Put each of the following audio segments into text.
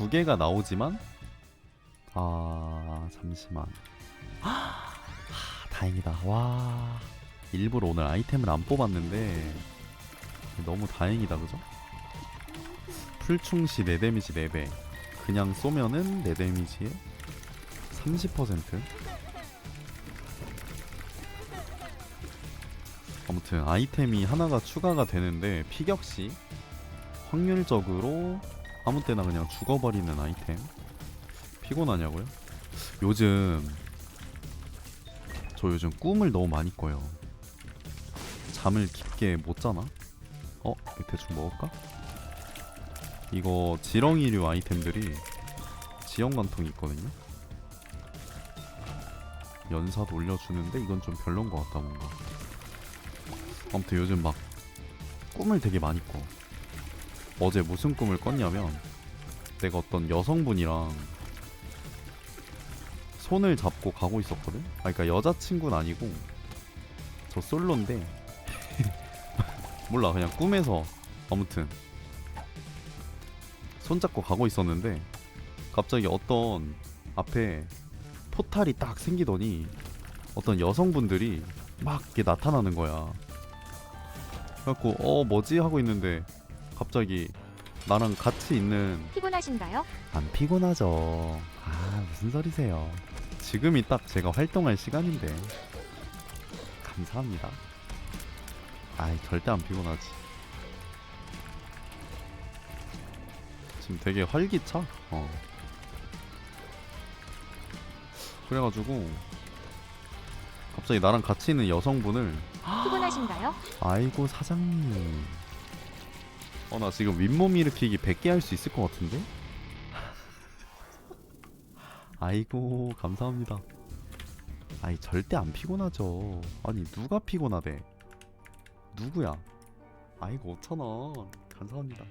두 개가 나오지만? 아 잠시만. 하, 다행이다. 와. 일부러 오늘 아이템을 안 뽑았는데 너무 다행이다 그죠? 풀충시 4데미지 4배. 그냥 쏘면은 4데미지에 30% 아무튼 아이템이 하나가 추가가 되는데 피격시. 확률적으로 아무 때나 그냥 죽어버리는 아이템 피곤하냐고요? 요즘 저 요즘 꿈을 너무 많이 꿔요 잠을 깊게 못 자나? 어? 대충 먹을까? 이거 지렁이류 아이템들이 지형관통이 있거든요 연사도 올려주는데 이건 좀 별론 것 같다 뭔가 아무튼 요즘 막 꿈을 되게 많이 꿔 어제 무슨 꿈을 꿨냐면 내가 어떤 여성분이랑 손을 잡고 가고 있었거든? 아, 그러니까 여자친구는 아니고 저 솔로인데 몰라 그냥 꿈에서 아무튼 손잡고 가고 있었는데 갑자기 어떤 앞에 포탈이 딱 생기더니 어떤 여성분들이 막 이렇게 나타나는 거야. 그래갖고 어 뭐지 하고 있는데 갑자기 나랑 같이 있는 피곤하신가요? 안 피곤하죠. 아 무슨 소리세요. 지금이 딱 제가 활동할 시간인데 감사합니다. 아이 절대 안 피곤하지. 지금 되게 활기차. 어. 그래가지고 갑자기 나랑 같이 있는 여성분을 피곤하신가요? 아이고 사장님 어 나 지금 윗몸 일으키기 100개 할 수 있을 것 같은데? 아이고 감사합니다. 아이 절대 안 피곤하죠. 아니 누가 피곤하대? 누구야? 아이고 5천원. 감사합니다.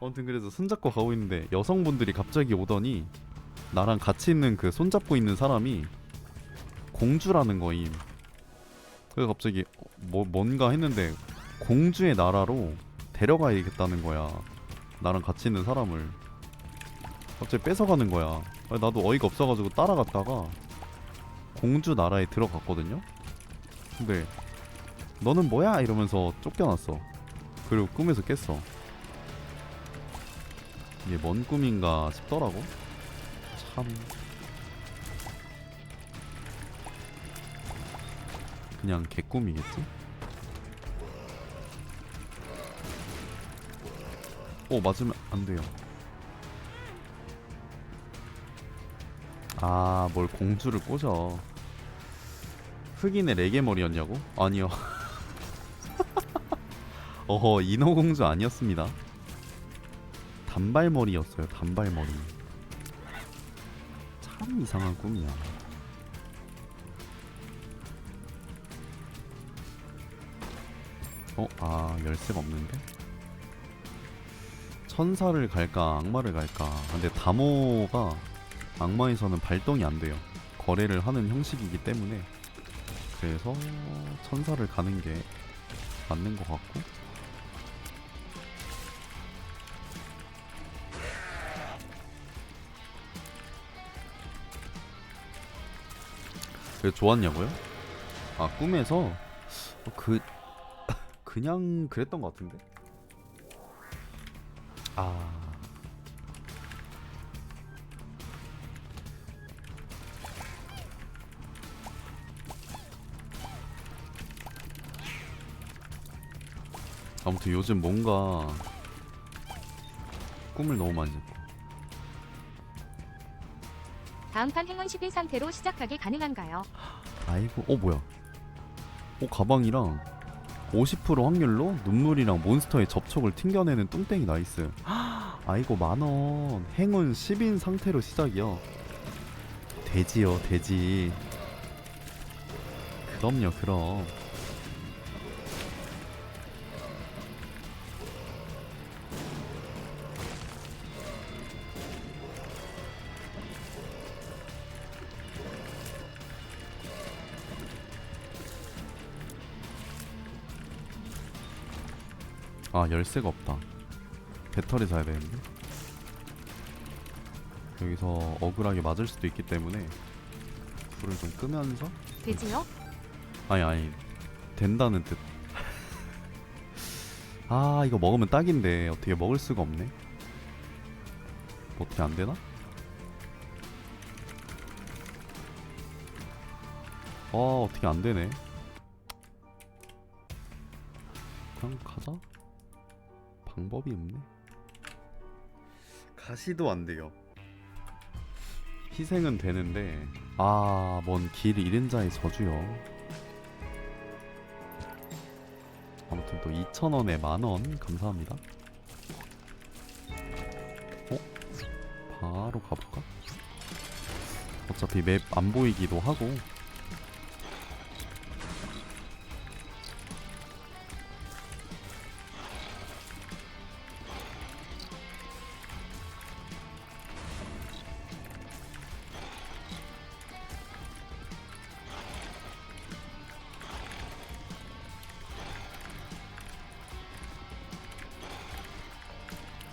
아무튼 그래서 손잡고 가고 있는데 여성분들이 갑자기 오더니 나랑 같이 있는 그 손잡고 있는 사람이 공주라는 거임. 그래서 갑자기 어, 뭐 뭔가 했는데 공주의 나라로 데려가야겠다는 거야. 나랑 같이 있는 사람을 갑자기 뺏어가는 거야. 나도 어이가 없어가지고 따라갔다가 공주 나라에 들어갔거든요. 근데 너는 뭐야 이러면서 쫓겨났어. 그리고 꿈에서 깼어. 이게 뭔 꿈인가 싶더라고. 참. 그냥 개꿈이겠지? 오 맞으면 안 돼요. 아, 뭘 공주를 꽂아. 흑인의 레게 머리였냐고? 아니요. 어허, 인어공주 아니었습니다. 단발머리였어요, 단발머리. 참 이상한 꿈이야. 어, 아, 열쇠가 없는데? 천사를 갈까, 악마를 갈까. 근데 다모가 악마에서는 발동이 안 돼요. 거래를 하는 형식이기 때문에. 그래서 천사를 가는 게 맞는 것 같고. 왜 좋았냐고요? 아, 꿈에서 어, 그 그냥 그랬던 것 같은데. 아. 아무튼 요즘 뭔가 꿈을 너무 많이 꿨고 다음 판 행운 10일 상태로 시작하기 가능한가요? 아이고 어 뭐야 어 가방이랑 50% 확률로 눈물이랑 몬스터의 접촉을 튕겨내는 뚱땡이 나이스. 아이고 만원. 행운 10인 상태로 시작이요. 돼지요 돼지. 그럼요 그럼 아 열쇠가 없다 배터리 사야 되는데 여기서 억울하게 맞을 수도 있기 때문에 불을 좀 끄면서 되지요? 아니 아니 된다는 뜻. 아 이거 먹으면 딱인데 어떻게 먹을 수가 없네. 어떻게 안 되나? 아 어떻게 안 되네. 그냥 가자. 방법이 없네. 가시도 안 돼요. 희생은 되는데 아, 먼 길 잃은 자의 저주요. 아무튼 또 2,000원에 만원 감사합니다. 어? 바로 가볼까? 어차피 맵 안 보이기도 하고.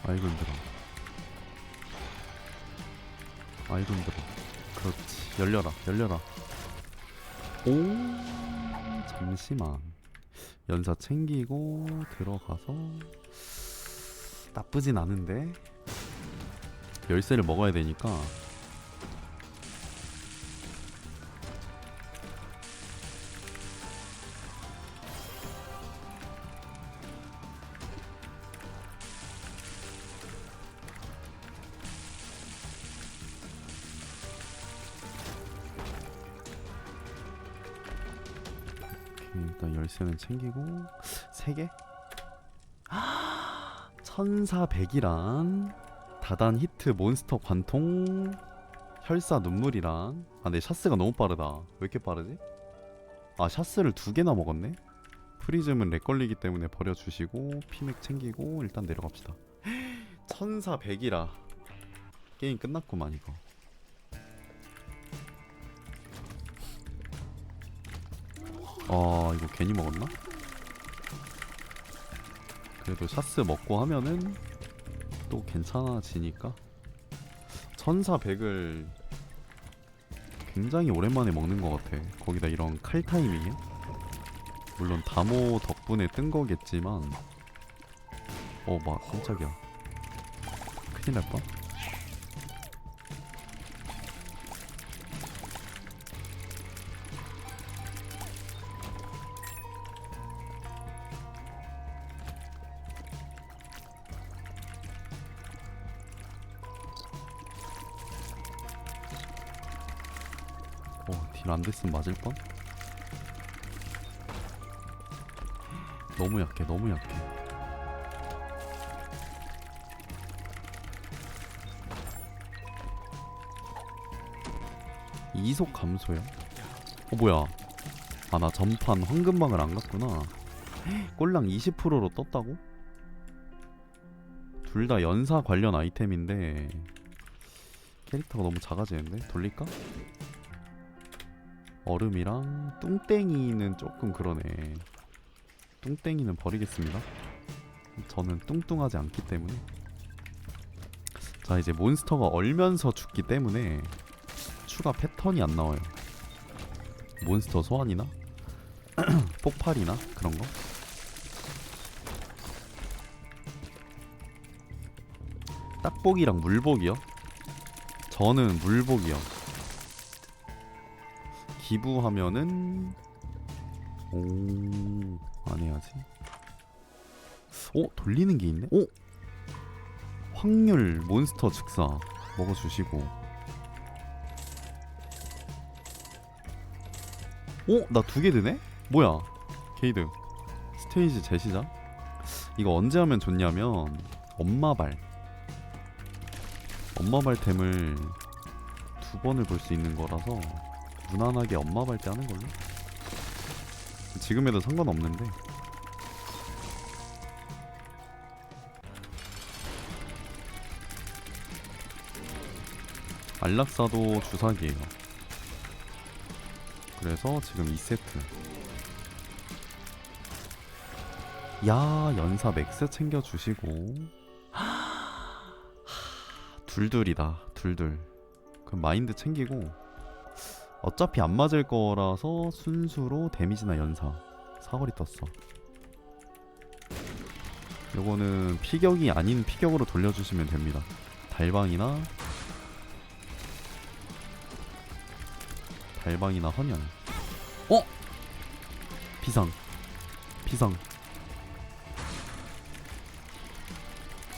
아이고 힘들어. 아이고 힘들어. 그렇지. 열려라. 열려라. 오. 잠시만. 연사 챙기고 들어가서 나쁘진 않은데 열쇠를 먹어야 되니까 열쇠는 챙기고 세 개? 1400이란 다단 히트 몬스터 관통 혈사 눈물이랑 아 근데 샤스가 너무 빠르다 왜 이렇게 빠르지? 아 샤스를 두 개나 먹었네? 프리즘은 렉 걸리기 때문에 버려주시고 피맥 챙기고 일단 내려갑시다 1400이라 게임 끝났구만 이거 아 이거 괜히 먹었나? 그래도 샤스 먹고 하면은 또 괜찮아지니까. 1400을 굉장히 오랜만에 먹는 것 같아. 거기다 이런 칼 타이밍에. 물론 다모 덕분에 뜬 거겠지만. 어막 깜짝이야. 큰일 날 뻔? 어, 딜안 됐으면 맞을 뻔? 너무 약해, 너무 약해. 이속 감소요? 어, 뭐야. 아, 나 전판 황금방을 안 갔구나. 꼴랑 20%로 떴다고? 둘 다 연사 관련 아이템인데 캐릭터가 너무 작아지는데? 돌릴까? 얼음이랑 뚱땡이는 조금 그러네. 뚱땡이는 버리겠습니다. 저는 뚱뚱하지 않기 때문에. 자, 이제 몬스터가 얼면서 죽기 때문에 추가 패턴이 안 나와요. 몬스터 소환이나 폭발이나 그런 거. 딱복이랑 물복이요? 저는 물복이요. 기부하면은 오 안 해야지. 오 돌리는 게 있네. 오 확률 몬스터 즉사 먹어주시고. 오 나 두 개 드네? 뭐야? 게이드 스테이지 재시작. 이거 언제 하면 좋냐면 엄마발 엄마발템을 두 번을 볼 수 있는 거라서 무난하게 엄마발 때 하는 걸로. 지금 해도 상관없는데. 안락사도 주사기예요. 그래서 지금 2세트. 야 연사 맥스 챙겨주시고 둘둘이다 둘둘 그럼 마인드 챙기고 어차피 안 맞을 거라서 순수로 데미지나 연사 사거리 떴어. 요거는 피격이 아닌 피격으로 돌려주시면 됩니다. 달방이나 달방이나 헌혈. 어? 비상. 비상.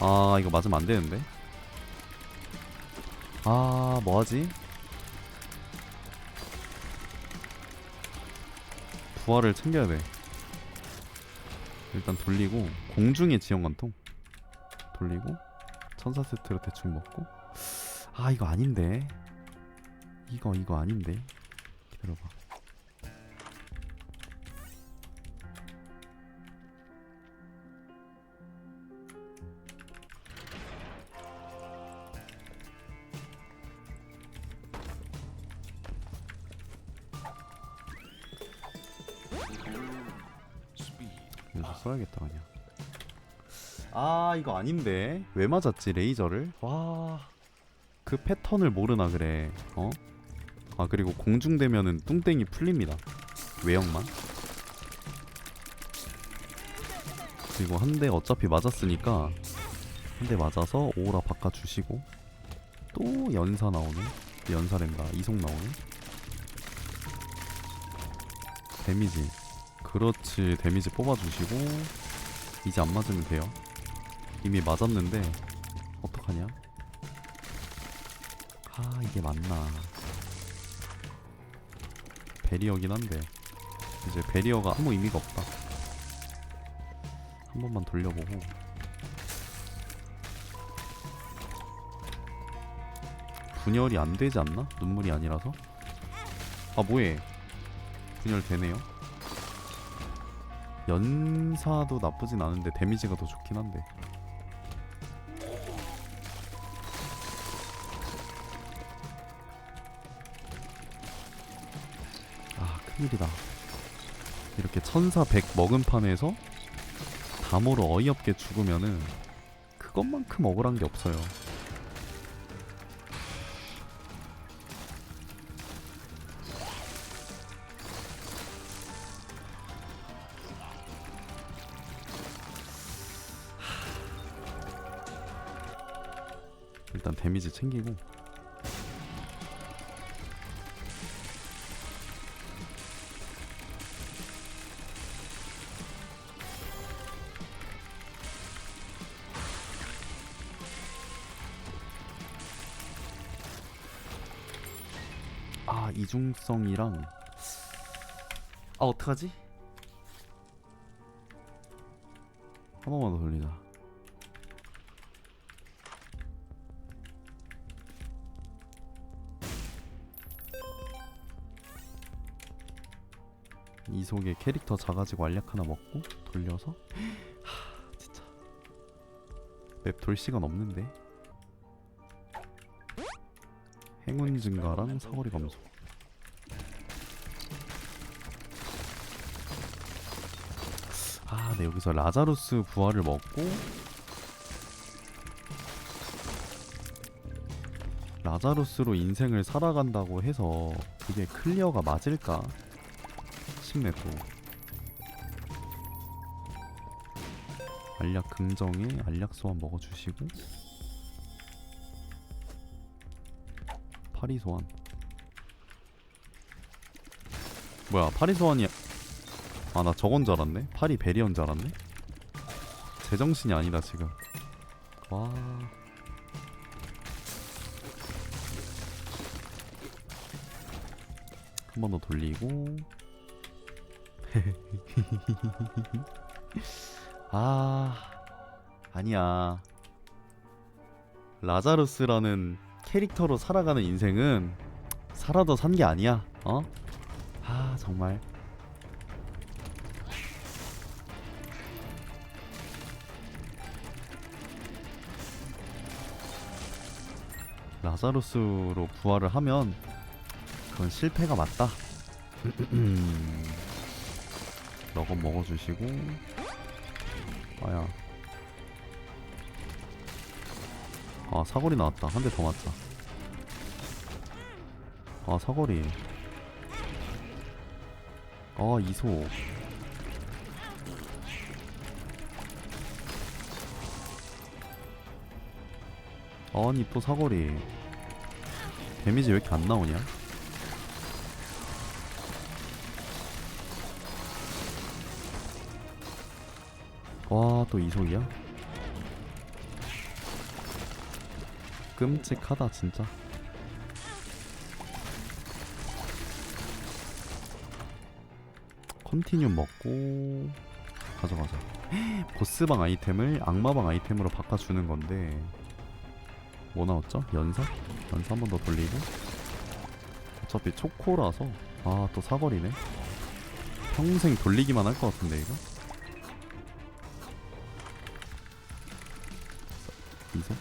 아 이거 맞으면 안 되는데? 아 뭐하지 부활을 챙겨야 돼. 일단 돌리고 공중의 지형 관통 돌리고 천사 세트로 대충 먹고. 아 이거 아닌데. 이거 이거 아닌데. 기다려봐 이거 아닌데? 왜 맞았지 레이저를? 와 그 패턴을 모르나 그래. 어? 아 그리고 공중되면은 뚱땡이 풀립니다. 외형만. 그리고 한 대 어차피 맞았으니까 한 대 맞아서 오라 바꿔주시고 또 연사 나오네. 연사랜다. 이속 나오네. 데미지. 그렇지. 데미지 뽑아주시고 이제 안 맞으면 돼요 이미 맞았는데 어떡하냐? 아 이게 맞나? 베리어긴 한데 이제 베리어가 아무 의미가 없다. 한 번만 돌려보고. 분열이 안 되지 않나? 눈물이 아니라서? 아 뭐해? 분열 되네요. 연사도 나쁘진 않은데 데미지가 더 좋긴 한데 큰일이다. 이렇게 천사 백 먹은 판에서 다모로 어이없게 죽으면은 그것만큼 억울한 게 없어요. 일단 데미지 챙기고 아 이중성이랑 아 어떡하지? 한 번만 더 돌리자. 이 속에 캐릭터 작아지고 알약 하나 먹고 돌려서? 하 진짜. 맵 돌 시간 없는데 행운 증가랑 사거리 감소. 아, 네 여기서 라자루스 부활을 먹고 라자루스로 인생을 살아간다고 해서 그게 클리어가 맞을까 싶네 또. 알약 긍정에 알약 소환 먹어주시고 파리 소환. 뭐야 파리 소환이 아 나 저건 줄 알았네. 파리 베리언 줄 알았네. 제정신이 아니다 지금. 와. 한 번 더 돌리고. 아 아니야. 라자루스라는 캐릭터로 살아가는 인생은 살아도 산 게 아니야. 어? 아 정말. 라자루스로 부활을 하면 그건 실패가 맞다. 너건 먹어주시고. 아야 아 사거리 나왔다. 한 대 더 맞자. 아 사거리. 아 이소. 아니 또 사거리. 데미지 왜 이렇게 안 나오냐? 와 또 이속이야 끔찍하다 진짜. 컨티뉴 먹고 가져가자. 보스방 아이템을 악마방 아이템으로 바꿔주는 건데. 뭐 나왔죠? 연사? 연사 한 번 더 돌리고. 어차피 초코라서. 아 또 사거리네. 평생 돌리기만 할 것 같은데 이거? 이소?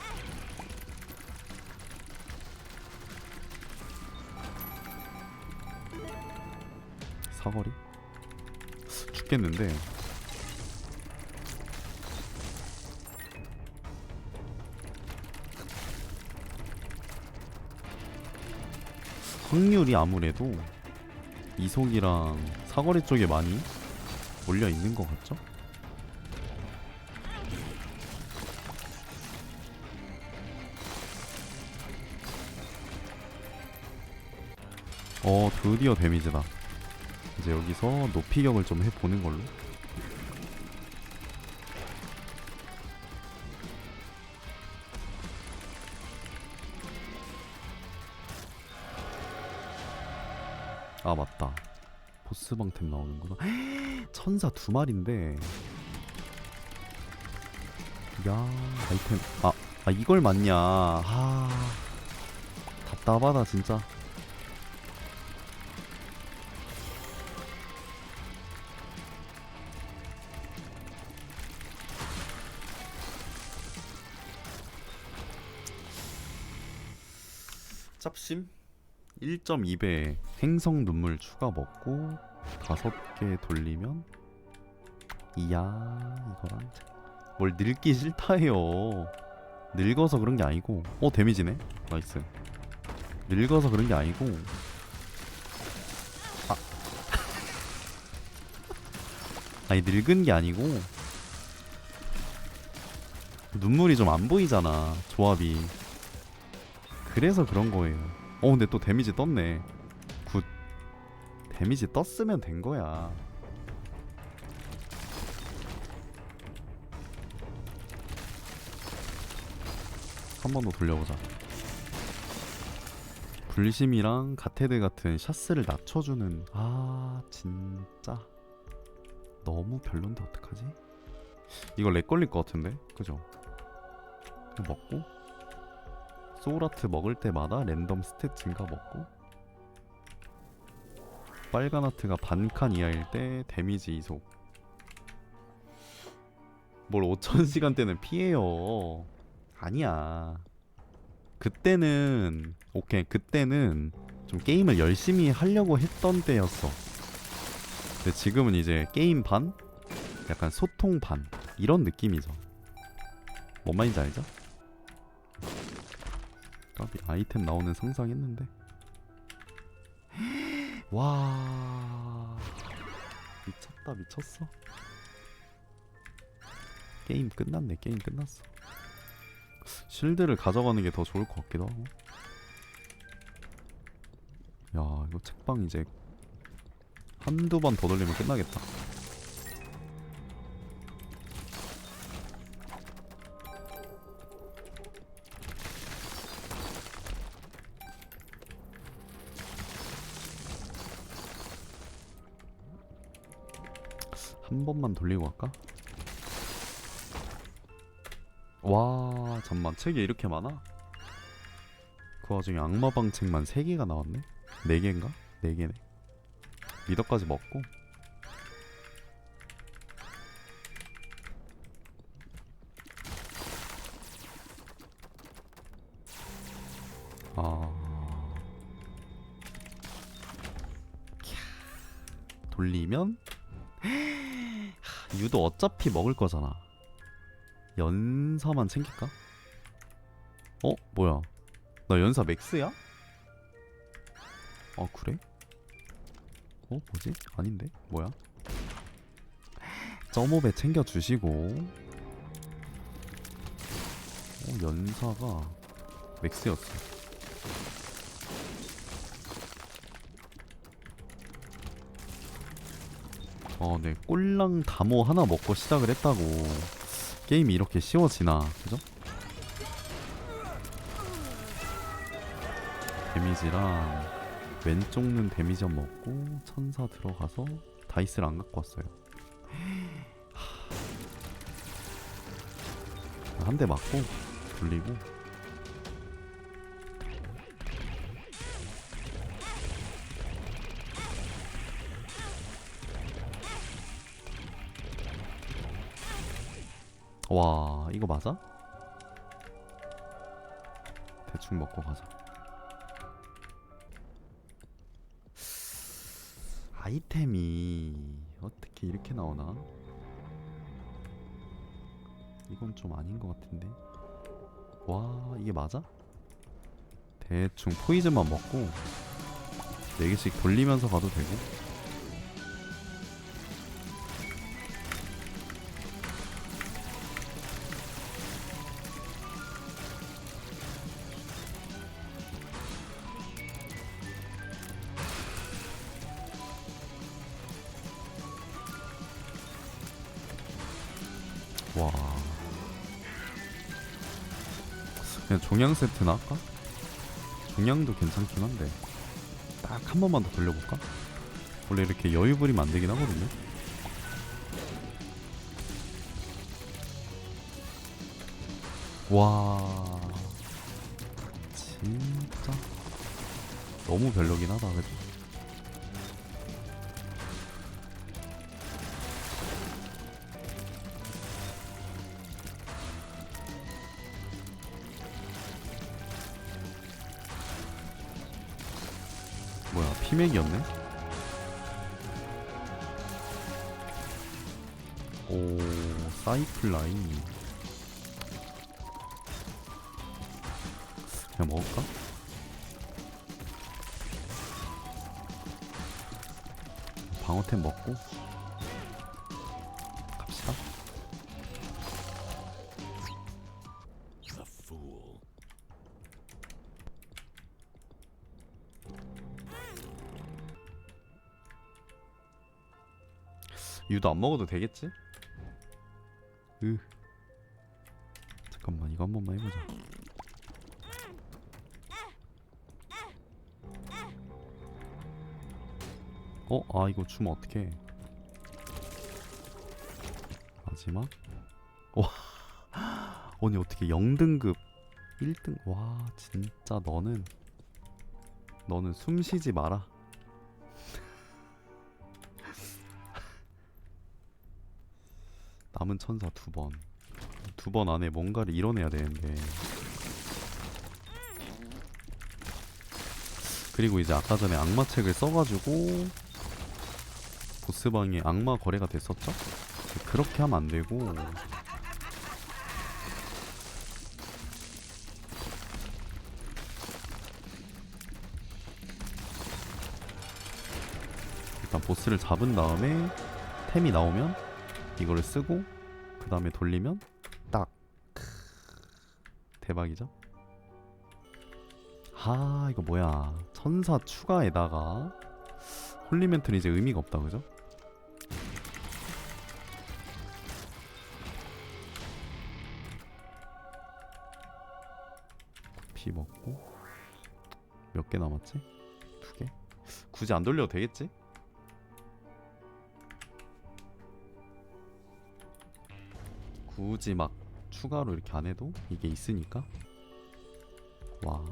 사거리? 죽겠는데 확률이 아무래도 이속이랑 사거리 쪽에 많이 몰려 있는 것 같죠? 어 드디어 데미지다 이제 여기서 높이격을 좀 해보는 걸로. 아 맞다. 보스방템 나오는구나. 천사 두 마리인데. 야 아이템. 아, 아 이걸 맞냐. 아 답답하다 진짜 짭심 1.2배 행성 눈물 추가 먹고 다섯 개 돌리면 이야 이거랑 뭘 늙기 싫다해요. 늙어서 그런 게 아니고. 어 데미지네? 나이스. 늙어서 그런 게 아니고. 아. 아니 늙은 게 아니고 눈물이 좀 안 보이잖아 조합이 그래서 그런 거예요. 어 근데 또 데미지 떴네. 굿. 데미지 떴으면 된 거야. 한 번 더 돌려보자. 불심이랑 가테드 같은 샷스를 낮춰주는. 아 진짜. 너무 별론데 어떡하지? 이거 렉 걸릴 것 같은데? 그죠? 먹고 소울아트 먹을 때마다 랜덤 스탯 증가 먹고 빨간 아트가 반칸 이하일 때 데미지 이속. 뭘 5000시간대는 피해요. 아니야. 그때는 오케이. 그때는 좀 게임을 열심히 하려고 했던 때였어. 근데 지금은 이제 게임 반? 약간 소통 반? 이런 느낌이죠. 뭔 말인지 알죠? 까비 아이템 나오는 상상했는데. 와. 미쳤다 미쳤어. 게임 끝났네 게임 끝났어. 실드를 가져가는 게 더 좋을 것 같기도 하고. 야 이거 책방 이제 한두 번 더 돌리면 끝나겠다 한 번만 돌리고 갈까? 와 잠만 책이 이렇게 많아? 그 와중에 악마방 책만 3개가 나왔네? 4개인가? 4개네 미더까지 먹고 아 캬. 돌리면 하, 유도 어차피 먹을 거잖아 연사만 챙길까? 어? 뭐야 나 연사 맥스야? 어 그래? 어 뭐지? 아닌데? 뭐야? 점업에 챙겨주시고 어 연사가 맥스였어 어 네 꼴랑 다모 하나 먹고 시작을 했다고 게임이 이렇게 쉬워지나 그죠? 데미지랑 왼쪽 눈 데미지 좀 먹고 천사 들어가서 다이스를 안 갖고 왔어요. 한 대 맞고 돌리고 와 이거 맞아? 대충 먹고 가자. 아이템이 어떻게 이렇게 나오나? 이건 좀 아닌 것 같은데. 와 이게 맞아? 대충 포이즌만 먹고 4개씩 돌리면서 가도 되고 종양 세트나 할까? 종양도 괜찮긴 한데 딱 한 번만 더 돌려볼까? 원래 이렇게 여유 부리면 안 되긴 하거든요 와 진짜 너무 별로긴 하다 그죠? 뭐야 피맥이었네? 오 사이클 라인 그냥 먹을까? 방어템 먹고 유도 안 먹어도 되겠지? 으. 잠깐만 이거 한 번만 해보자. 어? 아 이거 주면 어떡해. 마지막? 와. 아니 어떻게 0등급 1등? 와 진짜 너는 너는 숨 쉬지 마라 남은 천사 두 번. 두 번 안에 뭔가를 이뤄내야 되는데. 그리고 이제 아까 전에 악마 책을 써가지고 보스방에 악마 거래가 됐었죠? 그렇게 하면 안 되고 일단 보스를 잡은 다음에 템이 나오면 이거를 쓰고 그 다음에 돌리면 딱 크, 대박이죠? 아 이거 뭐야 천사 추가에다가 홀리멘트는 이제 의미가 없다 그죠? 피 먹고 몇 개 남았지? 두 개? 굳이 안 돌려도 되겠지? 굳이 막 추가로 이렇게 안 해도 이게 있으니까? 와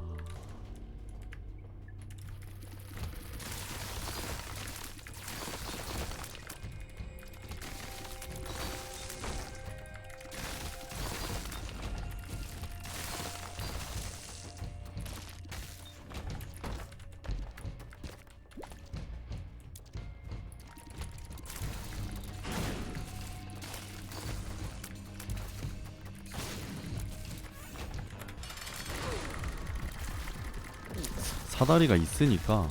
사다리가 있으니까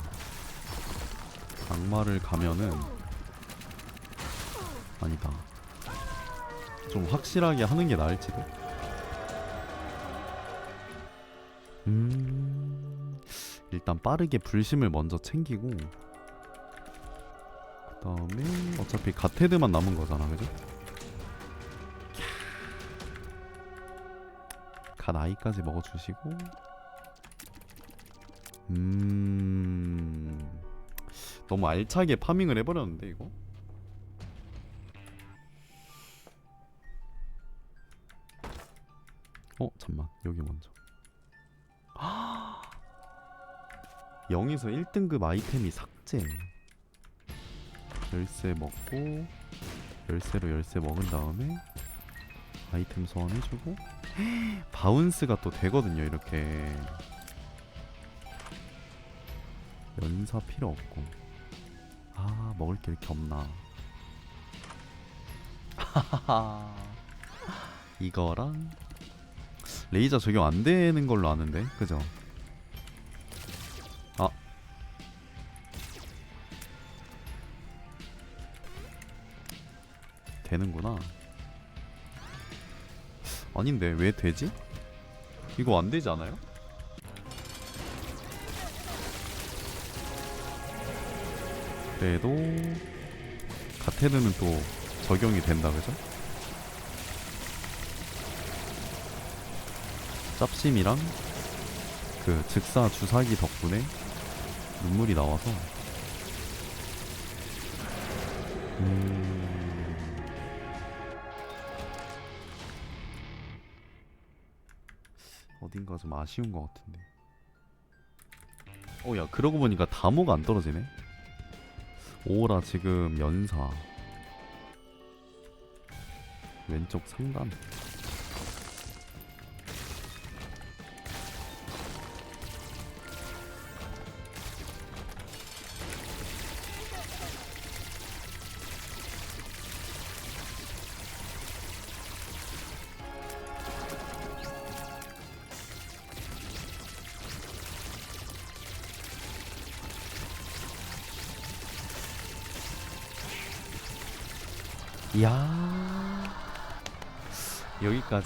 악마를 가면은 아니다. 좀 확실하게 하는 게 나을지도. 음. 일단 빠르게 불심을 먼저 챙기고 그 다음에 어차피 가테드만 남은 거잖아. 그죠? 갓 아이까지 먹어 주시고 음. 너무 알차게 파밍을 해버렸는데 이거? 어 잠만. 여기 먼저. 0에서 1등급 아이템이 삭제. 열쇠 먹고 열쇠로 열쇠 먹은 다음에 아이템 소환해주고. 바운스가 또 되거든요 이렇게 연사 필요 없고. 아 먹을 게 이렇게 없나. 이거랑 레이저 적용 안 되는 걸로 아는데 그죠? 아. 되는구나. 아닌데 왜 되지? 이거 안 되지 않아요? 그래도 가테르는 또 적용이 된다 그죠? 짭심이랑 그 즉사 주사기 덕분에 눈물이 나와서. 음... 어딘가 좀 아쉬운 것 같은데. 어야 그러고 보니까 다모가 안 떨어지네 오라 지금 연사. 왼쪽 상단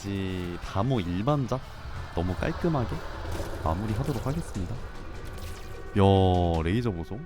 여기까지 다모 일반작 너무 깔끔하게 마무리하도록 하겠습니다. 야 레이저 보소